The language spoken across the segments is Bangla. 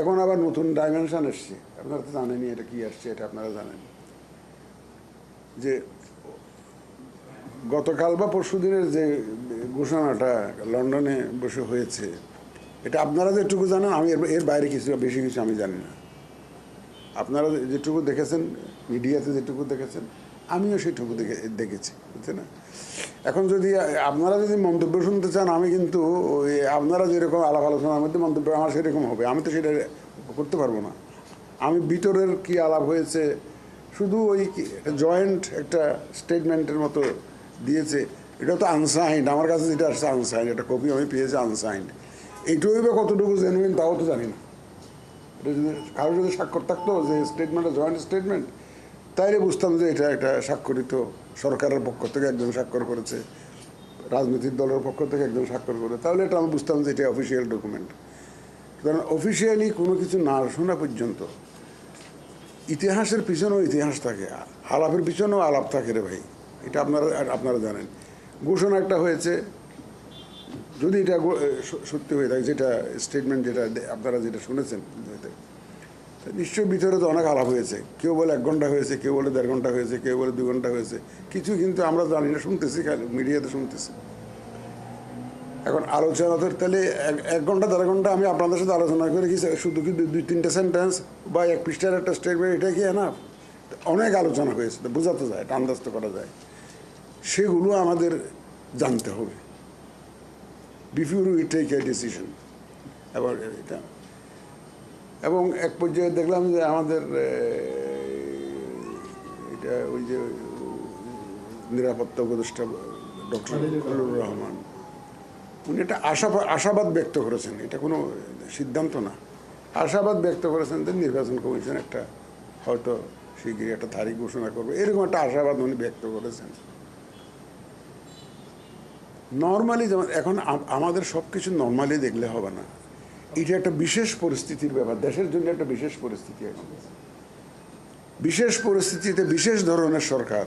এখন আবার নতুন ডাইমেনশন এসছে। আপনারা তো জানেনই এটা কি আসছে, এটা আপনারা জানেন। যে গতকাল বা পরশু দিনের যে ঘোষণাটা লন্ডনে বসে হয়েছে, এটা আপনারা যেটুকু জানেন, আমি এর এর বাইরে কিছু, বেশি কিছু আমি জানি না। আপনারা যেটুকু দেখেছেন, মিডিয়াতে যেটুকু দেখেছেন, আমিও সেটুকু দেখে, দেখেছি বুঝছে না? এখন যদি আপনারা যদি মন্তব্য শুনতে চান, আমি কিন্তু ওই, আপনারা যেরকম আলাপ আলোচনার মধ্যে মন্তব্য, আমার সেরকম হবে। আমি তো সেটা করতে পারব না। আমি ভিতরের কি আলাপ হয়েছে, শুধু ওই জয়েন্ট একটা স্টেটমেন্টের মতো দিয়েছে। এটা তো আনসাইন্ড আমার কাছে যেটা আসছে আনসাইন্ড একটা কপি আমি পেয়েছি আনসাইন্ড এইটুকুই বা কতটুকু জেনুইন তাও তো জানি না। এটা যদি, কারও যদি স্বাক্ষর থাকতো যে স্টেটমেন্টটা জয়েন্ট স্টেটমেন্ট তাইলে বুঝতাম যে এটা একটা স্বাক্ষরিত সরকারের পক্ষ থেকে একজন স্বাক্ষর করেছে, রাজনৈতিক দলের পক্ষ থেকে একজন স্বাক্ষর করে। তাহলে এটা আমি বুঝতাম যে এটা অফিসিয়াল ডকুমেন্ট কারণ অফিসিয়ালি কোনো কিছু না শোনা পর্যন্ত ইতিহাসের পিছনেও ইতিহাস থাকে, আলাপের পিছনেও আলাপ থাকে রে ভাই। এটা আপনারা আপনারা জানেন। ঘোষণা একটা হয়েছে, যদি এটা সত্যি হয়ে থাকে, যেটা স্টেটমেন্ট যেটা আপনারা যেটা শুনেছেন নিশ্চয়ই ভিতরে তো অনেক আলাপ হয়েছে। কেউ বলে এক ঘণ্টা হয়েছে, কেউ বলে দেড় ঘণ্টা হয়েছে, কেউ বলে দু ঘণ্টা হয়েছে। কিছু কিন্তু আমরা জানি না, শুনতেছি মিডিয়াতে শুনতেছি। এখন আলোচনা তো তাহলে এক- ঘণ্টা, দেড় ঘণ্টা আমি আপনাদের সাথে আলোচনা করে কি শুধু কি দুই- তিনটে সেন্টেন্স বা এক পৃষ্ঠার একটা স্টেটমেন্ট এটা কি না অনেক আলোচনা হয়েছে, তো বোঝাতে যায় আন্দাজ করা যায়। সেগুলো আমাদের জানতে হবে। Before we take a decision এবার এটা এবং এক পর্যায়ে দেখলাম যে আমাদের এটা ওই যে নিরাপত্তা উপদেষ্টা ডক্টর খলিলুর রহমান। উনি একটা আশা আশাবাদ ব্যক্ত করেছেন। এটা কোনো সিদ্ধান্ত না। আশাবাদ ব্যক্ত করেছেন যে নির্বাচন কমিশন একটা হয়তো শিগগিরই একটা তারিখ ঘোষণা করবে। এরকম একটা আশাবাদ উনি ব্যক্ত করেছেন। নর্মালি যেমন এখন আমাদের সব কিছু নর্মালি দেখলে হবে না। এটা একটা বিশেষ পরিস্থিতির ব্যাপার। দেশের জন্য একটা বিশেষ পরিস্থিতি এখন বিশেষ পরিস্থিতিতে বিশেষ ধরনের সরকার,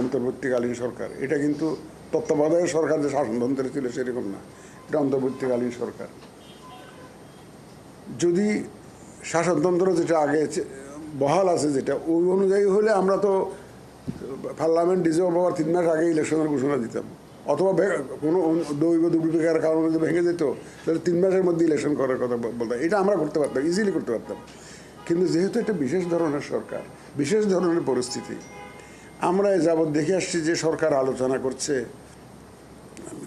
অন্তর্বর্তীকালীন সরকার। এটা কিন্তু তত্ত্বাবধায়ক সরকার যে শাসনতন্ত্রে ছিল সেরকম না। এটা অন্তর্বর্তীকালীন সরকার। যদি শাসনতন্ত্র যেটা আগে বহাল আছে যেটা, ওই অনুযায়ী হলে আমরা তো, পার্লামেন্ট ডিজলভ হওয়ার তিন মাস আগে ইলেকশনের ঘোষণা দিতাম। অথবা কোনো দৈব দুর্বিপাকের কারণে যদি ভেঙে যেত, তাহলে তিন মাসের মধ্যে ইলেকশন করার কথা বলতাম। এটা আমরা করতে পারতাম ইজিলি করতে পারতাম। কিন্তু যেহেতু একটা বিশেষ ধরনের সরকার, বিশেষ ধরনের পরিস্থিতি, আমরা যাবৎ দেখে আসছি যে সরকার আলোচনা করছে,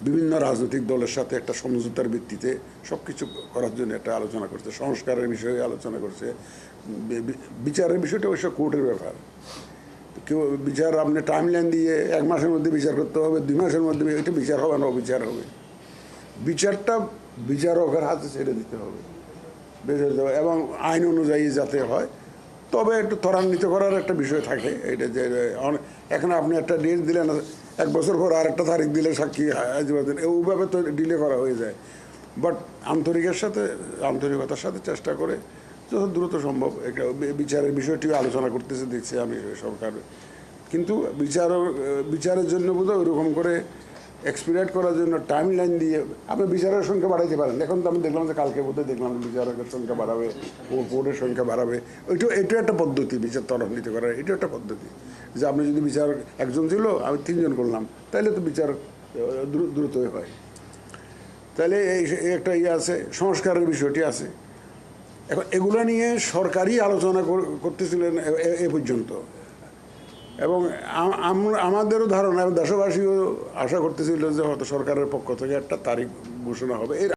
বিভিন্ন রাজনৈতিক দলের সাথে একটা সমঝোতার ভিত্তিতে সব কিছু করার জন্য একটা আলোচনা করছে, সংস্কারের বিষয়ে আলোচনা করছে বিচারের বিষয়টা অবশ্য কোর্টের ব্যাপার। কেউ বিচার, আপনি টাইম লাইন দিয়ে এক মাসের মধ্যে বিচার করতে হবে, দুই মাসের মধ্যে এটা বিচার হবে না, অবিচার হবে। বিচারটা বিচারকের হাতে ছেড়ে দিতে হবে। বেঁচে দেওয়া এবং আইন অনুযায়ী যাতে হয়, তবে একটু ত্বরান্বিত করার একটা বিষয় থাকে। এটা যে এখন আপনি একটা ডেট দিলেন, এক বছর পর আর একটা তারিখ দিলে সাক্ষী হাজির দিন ওইভাবে তো ডিলে করা হয়ে যায়। বাট আন্তরিকের সাথে, আন্তরিকতার সাথে চেষ্টা করে যত দ্রুত সম্ভব একটা বিচারের বিষয়টিও আলোচনা করতেছে, দেখছি আমি সরকার। কিন্তু বিচার, বিচারের জন্য বোধহয় ওইরকম করে এক্সপিরিয়েট করার জন্য টাইম লাইন দিয়ে আপনি বিচারের সংখ্যা বাড়াইতে পারেন। এখন তো আমি দেখলাম যে কালকে বোধহয় দেখলাম বিচারকের সংখ্যা বাড়াবে ও কোর্টের সংখ্যা বাড়াবে। ওইটা, এটা একটা পদ্ধতি বিচার ত্বরান্বিত করার, এটা একটা পদ্ধতি। যে আপনি যদি বিচার, একজন ছিল, আমি তিনজন করলাম তাহলে তো বিচার দ্রুতই হয়। তাহলে এই একটা ইয়ে আছে, সংস্কারের বিষয়টি আছে। এখন এগুলো নিয়ে সরকারি আলোচনা করতেছিলেন এ- পর্যন্ত। এবং আম- আম- আমাদেরও ধারণা, দেশবাসীও আশা করতেছিল যে হয়তো সরকারের পক্ষ থেকে একটা তারিখ ঘোষণা হবে। এর